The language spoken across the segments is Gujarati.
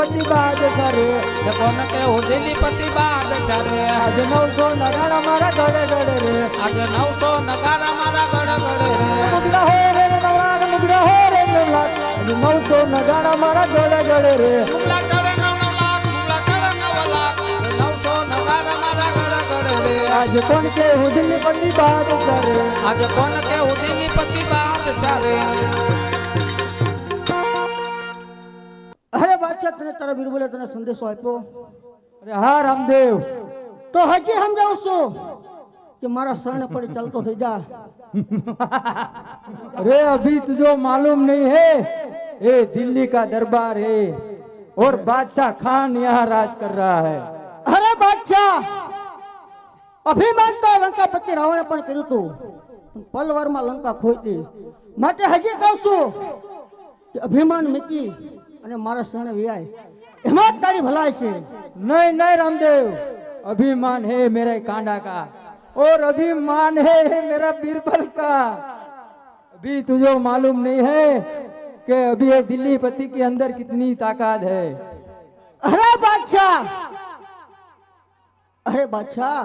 દિલ્હી પતિ બાદ કરે તે કોણ કે ઉધેલી પ્રતિબાદ કરે આજ નવસો નગારા મારા ગળે ગળે રે. આજ નવસો નગારા મારા ગળે ગળે રે. મુગડા હો રે નવરાગ મુગડા હો રે નવરાગ આજ નવસો નગારા મારા ગળે ગળે રે. મુગડા ગળે આજે કોણ કે ઉધેલી પ્રતિબાદ કરે આજ કોણ કે ઉધેલી પ્રતિબાદ પતિ તને તારા બિરબલે તને સંદેશો આપ્યો અરે હા રામદેવ તો હજી સમજાવું છું કે મારા શરણે પડી ચાલતો થઈ જા अरे अभी तुझे मालूम नहीं है ये दिल्ली का दरबार है और बादशाह खान यहाँ राज कर रहा है અરે બાદશાહ અભિમાન તો લંકાપતિ રાવણે પણ કર્યું હતું પણ પલવારમાં લંકા ખોઈતી માટે હજી કહું છું કે અભિમાન મૂકી અને મારા શરણે વ્યાય એમાં જ તારી ભલાઈ છે नहीं नहीं रामदेव अभिमान है मेरे कांडा का और अभिमान है मेरा बीरबल का अभी तुझे मालूम नहीं है कि अभी ये दिल्ली पति के अंदर कितनी ताकत है અરે બાદશાહ અરે બાદશાહ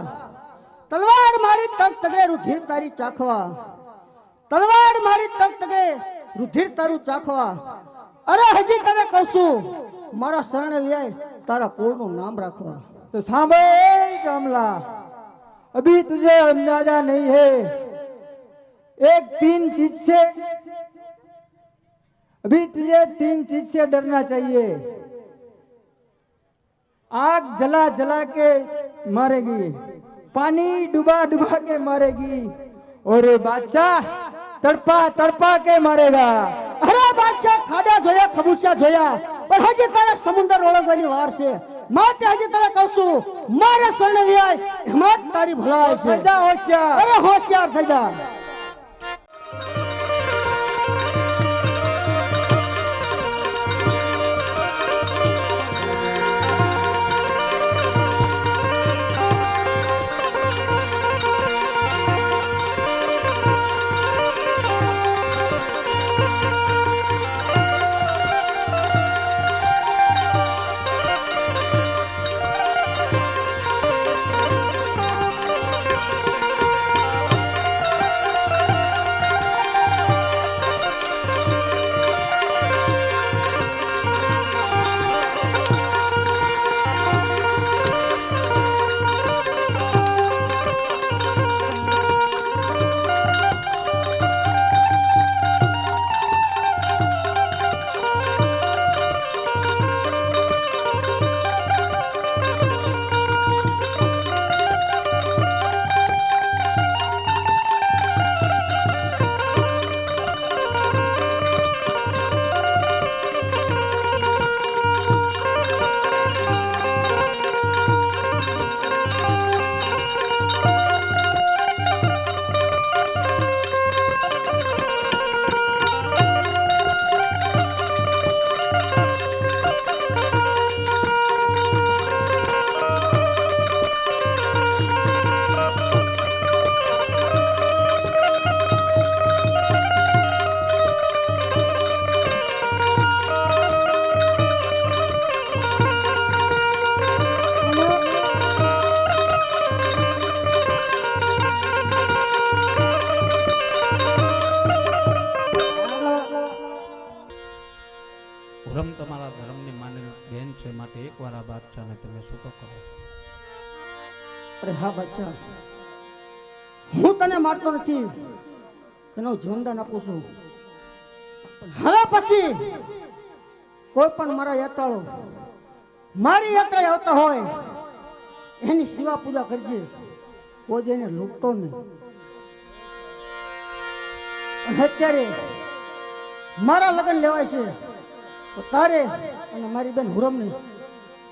તલવાર મારી તક તગે રુધિર તારી ચાખવા તલવાર મારી તક તગે રુધિર તારું ચાખવા અરે હજી તને કહું છું મારા શરણે વ્યાય તારા કુળનું નામ રાખવા तो सांभर कमला अभी तुझे अंदाजा नहीं है एक तीन चीज से अभी तुझे तीन चीज से डरना चाहिए आग जला जला के मारेगी पानी डुबा डुबा के मारेगी और ये बादशाह तड़पा तड़पा के मारेगा અરે બાદશાહ કાવા જોયા ખબુસિયા જોયા. પણ હજી તારે સમુદ્ર ઓળખવાની વાર છે. માટે હજી તને કહું છું મારે શરણે વ્યાય હિંમત તારી ભલાય છે. અરે હોશિયાર થઈ જા. હુરમ તમારા ધર્મની માનેલ બેન છે, માટે એકવાર આ બાદશાહને તમે છૂટો કરો. અરે હા બચ્ચા, હું તને મારતો નથી, તને જીવનદાન આપું છું. હવે પછી કોઈ પણ મારા યાત્રાળુ મારી યાત્રાએ આવતા હોય, એની સેવા પૂજા કરજે, કોઈ એને લૂંટતો નહીં. અત્યારે મારા લગ્ન લેવાય છે. તો તારે અને મારી બેન હુરમને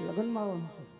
લગ્નમાં આવવાનું છે.